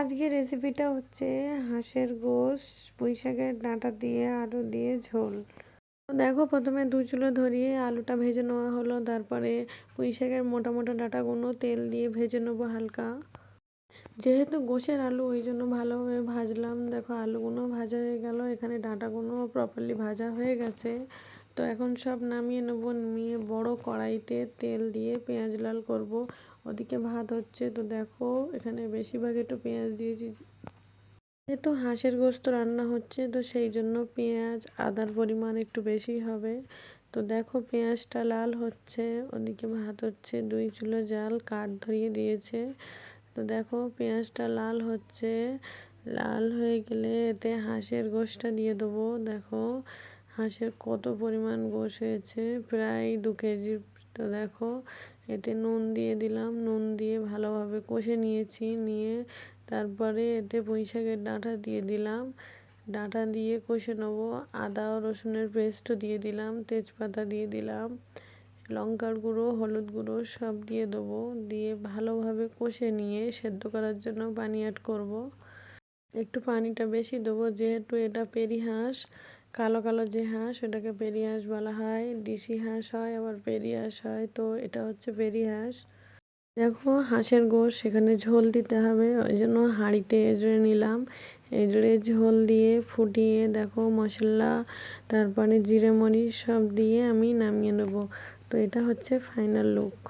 আজকের রেসিপিটা হচ্ছে হাঁসের গোশ, পুঁই শাকের ডাঁটা দিয়ে, আলু দিয়ে ঝোল। দেখো, প্রথমে দু চুলো ধরিয়ে আলুটা ভেজে নেওয়া হলো, তারপরে পুঁই শাকের মোটা মোটা ডাঁটাগুলো তেল দিয়ে ভেজে নেব হালকা। যেহেতু গোশের আলু, ওই জন্য ভালোভাবে ভাজলাম। দেখো, আলুগুলো ভাজা হয়ে গেল, এখানে ডাঁটাগুলো প্রপারলি ভাজা হয়ে গেছে। তো এখন সব নামিয়ে নেব, নিয়ে বড় কড়াইতে তেল দিয়ে পেঁয়াজ লাল করব। ওদিকে ভাত হচ্ছে, তো দেখো এখানে বেশিরভাগ একটু পেঁয়াজ দিয়েছি। যেহেতু হাঁসের গোস্ত রান্না হচ্ছে, তো সেই জন্য পেঁয়াজ আদার পরিমাণ একটু বেশি হবে। তো দেখো পেঁয়াজটা লাল হচ্ছে, ওদিকে ভাত হচ্ছে, দুই চুলো জাল কাঠ ধরিয়ে দিয়েছে। তো দেখো পেঁয়াজটা লাল হচ্ছে, লাল হয়ে গেলে এতে হাঁসের গোশটা দিয়ে দেবো। দেখো হাঁসের কত পরিমাণ গোশ হয়েছে প্রায় দু কেজি। তো দেখো, এতে নুন দিয়ে দিলাম। নুন দিয়ে ভালোভাবে কষে নিয়েছি, নিয়ে তারপরে এতে পুঁই শাকের ডাঁটা দিয়ে দিলাম। ডাঁটা দিয়ে কষে নেব। আদা ও রসুনের পেস্টও দিয়ে দিলাম। তেজপাতা দিয়ে দিলাম। লঙ্কার গুঁড়ো, হলুদ গুঁড়ো সব দিয়ে দেবো। দিয়ে ভালোভাবে কষে নিয়ে সেদ্ধ করার জন্য পানি অ্যাড করব। একটু পানিটা বেশি দেবো, যেহেতু এটা পেরি হাঁস। কালো কালো যে হাঁস, ওটাকে পেরি হাঁস বলা হয়, দেশি হাঁস হয়, আবার পেরি হাঁস হয়, তো এটা হচ্ছে পেরি হাঁস। দেখো, হাঁসের গোশ সেখানে ঝোল দিতে হবে, ওই জন্য হাঁড়িতে এজড়ে নিলাম। এজড়ে ঝোল দিয়ে ফুটিয়ে দেখো মশলা, তারপরে জিরে মরিচ সব দিয়ে আমি নামিয়ে নেব। তো এটা হচ্ছে ফাইনাল লুক